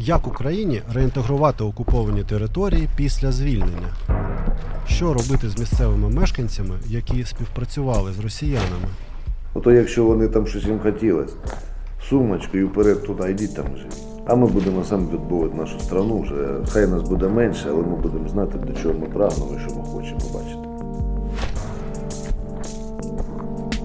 Як Україні реінтегрувати окуповані території після звільнення? Що робити з місцевими мешканцями, які співпрацювали з росіянами? Ото якщо вони там щось їм хотілося, сумочку і вперед туди, йдіть там живіть. А ми будемо самі відбувати нашу страну вже. Хай нас буде менше, але ми будемо знати, до чого ми прагнемо і що ми хочемо бачити.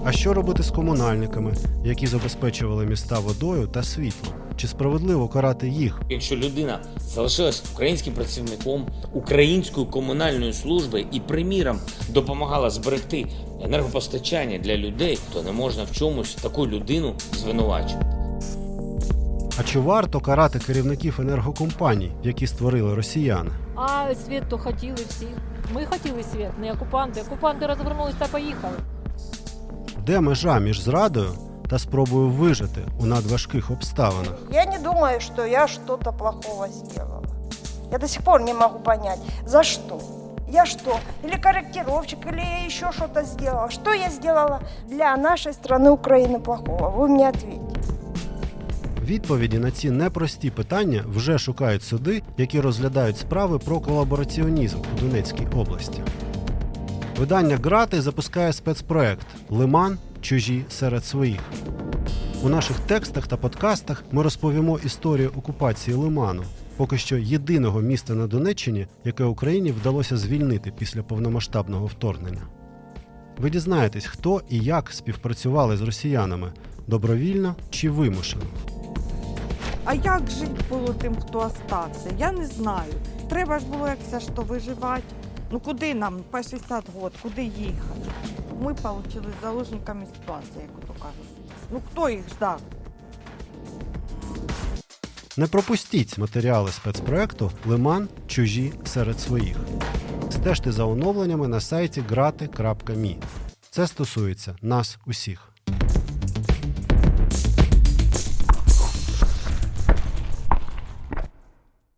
А що робити з комунальниками, які забезпечували міста водою та світлом? Чи справедливо карати їх? Якщо людина залишилась українським працівником української комунальної служби і, приміром, допомагала зберегти енергопостачання для людей, то не можна в чомусь таку людину звинувачувати. А чи варто карати керівників енергокомпаній, які створили росіяни? А світ то хотіли всі. Ми хотіли світ, не окупанти. Окупанти розвернулись та поїхали. Де межа між зрадою та спробою вижити у надважких обставинах? Я не думаю, что я что-то плохого сделала. Я до сих пор не могу понять, за что. Я что, или корректировщик, или я еще что-то сделала. Что я сделала для нашей страны Украины плохого? Вы мне ответьте. Відповіді на ці непрості питання вже шукають суди, які розглядають справи про колабораціонізм у Донецькій області. Видання Грати запускає спецпроект Лиман чужі серед своїх. У наших текстах та подкастах ми розповімо історію окупації Лиману, поки що єдиного міста на Донеччині, яке Україні вдалося звільнити після повномасштабного вторгнення. Ви дізнаєтесь, хто і як співпрацювали з росіянами добровільно чи вимушено. А як жити було тим, хто остався? Я не знаю. Треба ж було якось що виживати. Ну куди нам по 60 років, куди їхати? Ми получились заложниками ситуации, як то кажуть. Ну хто їх ждав? Не пропустіть матеріали спецпроекту Лиман чужі серед своїх. Стежте за оновленнями на сайті grati.me. Це стосується нас усіх.